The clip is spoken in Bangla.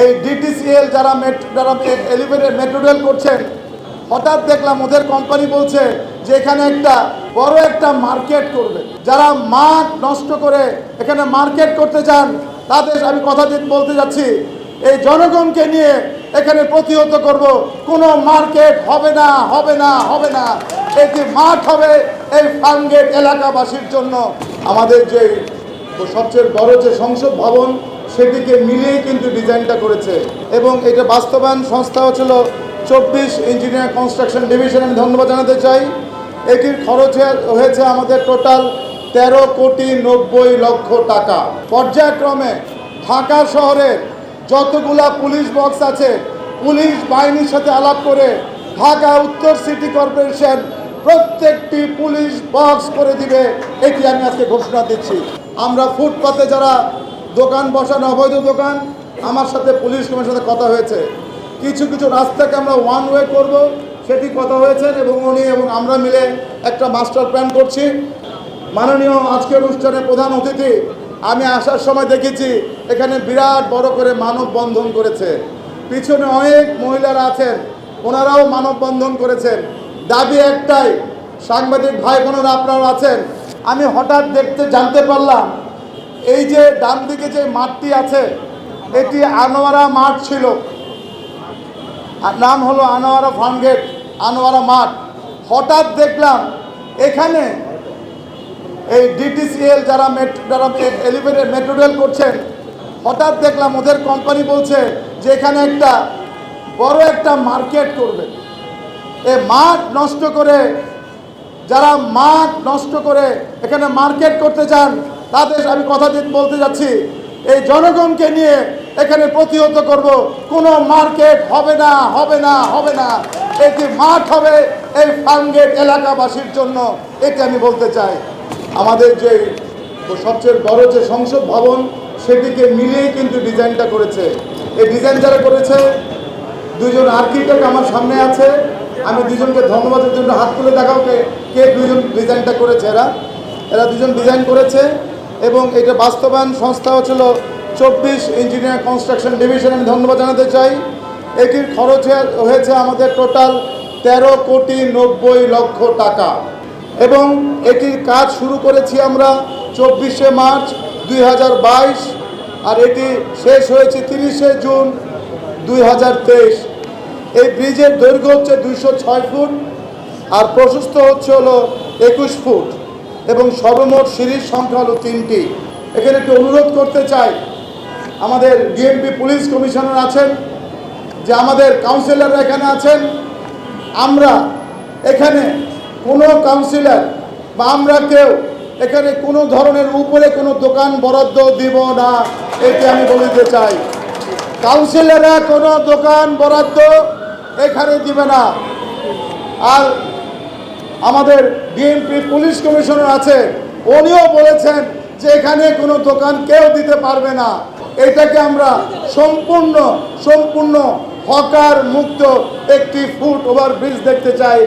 এই ডিটিসিএল যারা যারা এলিভেটেড মেট্রো রেল করছেন হঠাৎ দেখলাম ওদের কোম্পানি বলছে যে এখানে একটা বড় একটা মার্কেট করবে। যারা মাঠ নষ্ট করে এখানে মার্কেট করতে চান, তাদের আমি কথা বলতে যাচ্ছি, এই জনগণকে নিয়ে এখানে প্রতিহত করব। কোনো মার্কেট হবে না হবে না হবে না। এটি মাঠ হবে, এই ফার্মগেট এলাকাবাসীর জন্য আমাদের যে সবচেয়ে বড় যে সংসদ ভবন সেটিকে মিলিয়েই কিন্তু ডিজাইনটা করেছে। এবং এটা বাস্তবায়ন সংস্থা হচ্ছিল চব্বিশ ইঞ্জিনিয়ার কনস্ট্রাকশন ডিভিশন। আমি ধন্যবাদ জানাতে চাই। এটির খরচ হয়েছে আমাদের টোটাল তেরো কোটি নব্বই লক্ষ টাকা। পর্যায়ক্রমে ঢাকা শহরের যতগুলা পুলিশ বক্স আছে, পুলিশ বাহিনীর সাথে আলাপ করে ঢাকা উত্তর সিটি কর্পোরেশন প্রত্যেকটি পুলিশ বক্স করে দিবে, এটি আমি আজকে ঘোষণা দিচ্ছি। আমরা ফুটপাতে যারা দোকান বসানো, অবৈধ দোকান। আমার সাথে পুলিশ কমিশনের সাথে কথা হয়েছে। কিছু কিছু রাস্তাকে আমরা ওয়ান ওয়ে করব, সেটি কথা হয়েছে এবং উনি এবং আমরা মিলে একটা মাস্টার প্ল্যান করছি। মাননীয় আজকের অনুষ্ঠানে প্রধান অতিথি, আমি আসার সময় দেখেছি, এখানে বিরাট বড় করে মানববন্ধন করেছে। পিছনে অনেক মহিলারা আছেন, ওনারাও মানববন্ধন করেছেন। দাবি একটাই, সাংবাদিক ভাই বোনেরা আপনারা আছেন। আমি হঠাৎ দেখতে, জানতে পারলাম এই যে ডান দিকে যে মাঠটি আছে, এটি আনোয়ারা মাঠ ছিল। নাম হলো আনোয়ারা ফার্মগেট আনোয়ারা মাঠ। হঠাৎ দেখলাম এখানে এই ডিটিসিএল যারা যারা এলিভেটেড মেট্রো রেল করছেন, হঠাৎ দেখলাম ওদের কোম্পানি বলছে যে এখানে একটা বড় একটা মার্কেট করবে। এ মাঠ নষ্ট করে, যারা মাঠ নষ্ট করে এখানে মার্কেট করতে চান তাদের আমি কথা বলতে যাচ্ছি। এই জনগণকে নিয়ে এখানে প্রতিহত করব। কোনো মার্কেট হবে না হবে না হবে না। এটি মাঠ হবে এই ফার্মগেট এলাকাবাসীর জন্য। এটি আমি বলতে চাই, আমাদের যে সবচেয়ে বড় যে সংসদ ভবন, সেটিকে মিলিয়েই কিন্তু ডিজাইনটা করেছে। এই ডিজাইন যারা করেছে, দুজন আর্কিটেক্ট আমার সামনে আছে। আমি দুজনকে ধন্যবাদের জন্য হাত তুলে দেখাও কে কে দুজন ডিজাইনটা করেছে এরা। এরা দুজন ডিজাইন করেছে। এবং এটা বাস্তবায়ন সংস্থা হচ্ছিল চব্বিশ ইঞ্জিনিয়ার কনস্ট্রাকশন ডিভিশন আমি ধন্যবাদ জানাতে চাই। এটির খরচ হয়েছে আমাদের টোটাল তেরো কোটি নব্বই লক্ষ টাকা। এবং এটির কাজ শুরু করেছি আমরা চব্বিশে মার্চ দুই হাজার বাইশ, আর এটি শেষ হয়েছে তিরিশে জুন দুই হাজার তেইশ। এই ব্রিজের দৈর্ঘ্য হচ্ছে দুইশো ছয় ফুট, আর প্রশস্ত হচ্ছে হলো একুশ ফুট। এবং সর্বমোট সিরিজ সংখ্যা হলো তিনটি। এখানে একটু অনুরোধ করতে চাই, আমাদের ডিএমপি পুলিশ কমিশনার আছেন, যে আমাদের কাউন্সিলররা এখানে আছেন, আমরা এখানে কোনো কাউন্সিলর বা আমরা কেউ এখানে কোনো ধরনের উপরে কোনো দোকান বরাদ্দ দিব না, এটি আমি বলতে চাই। কাউন্সিলররা কোনো দোকান বরাদ্দ এখানে দিবে না। আর আমাদের বিএনপি পুলিশ কমিশনার আছে, উনিও বলেছেন যে এখানে কোনো দোকান কেউ দিতে পারবে না। এটাকে আমরা সম্পূর্ণ সম্পূর্ণ হকার মুক্ত একটি ফুট ওভার ব্রিজ দেখতে চাই।